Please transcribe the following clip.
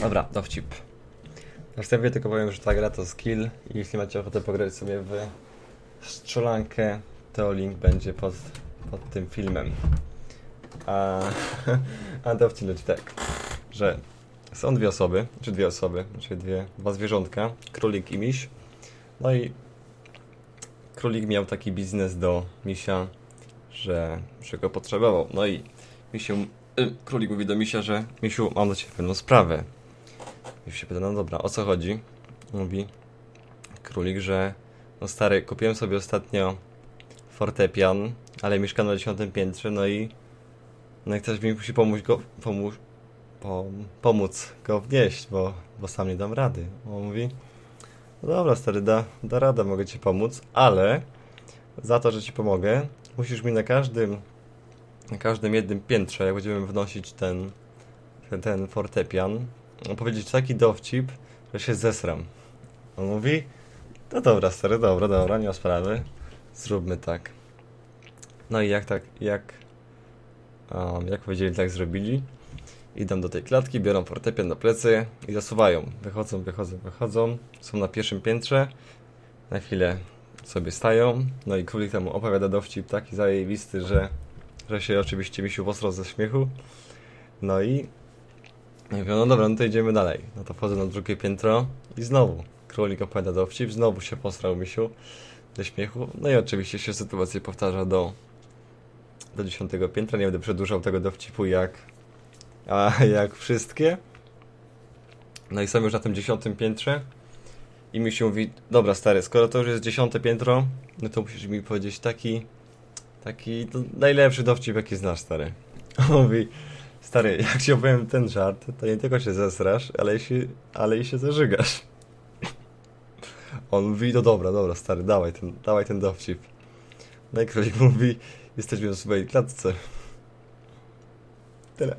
Dobra, dowcip. Na wstępie tylko powiem, że ta gra to skill i jeśli macie ochotę pograć sobie w strzelankę, to link będzie pod, pod tym filmem. A, a dowcip leci tak, że są dwie osoby, czy dwie osoby, czy dwie, dwa zwierzątka, królik i miś. No i królik miał taki biznes do misia, że, że go potrzebował. No i misiu, y, królik mówi do misia, że misiu, mam do ciebie pewną sprawę. Miś się pyta, no dobra, o co chodzi? Mówi królik, że no stary, kupiłem sobie ostatnio fortepian, ale mieszkam na dziesiątym piętrze, no i no i ktoś mi musi pomóc go, pomóż, pom, pomóc go wnieść, bo, bo sam nie dam rady. On mówi, no dobra stary, da, da radę, mogę ci pomóc, ale za to, że ci pomogę, musisz mi na każdym na każdym jednym piętrze, jak będziemy wnosić ten, ten fortepian, powiedzieć taki dowcip, że się zesram. On mówi, no dobra stary, dobra, dobra, nie ma sprawy, zróbmy tak. No i jak tak, jak, um, jak powiedzieli, tak zrobili. Idą do tej klatki, biorą fortepian na plecy i zasuwają. Wychodzą, wychodzą, wychodzą. Są na pierwszym piętrze. Na chwilę sobie stają. No i królik temu opowiada dowcip taki zajebisty, że, że się oczywiście misiu posrał ze śmiechu. No i i mówią, no dobra, no to idziemy dalej. No to wchodzę na drugie piętro i znowu królik opowiada dowcip, znowu się posrał misiu ze śmiechu. No i oczywiście się sytuacja powtarza do, do dziesiątego piętra. Nie będę przedłużał tego dowcipu jak, a, jak wszystkie. No i są już na tym dziesiątym piętrze. I mi się mówi, dobra stary, skoro to już jest dziesiąte piętro, no to musisz mi powiedzieć taki, taki najlepszy dowcip jaki znasz stary. Mówi, stary, jak ci opowiem ten żart, to nie tylko się zesrasz, ale i się, ale i się zażygasz. On mówi, no dobra, dobra stary, dawaj ten, dawaj ten dowcip. No i mówi, jesteśmy w swojej klatce. Tyle.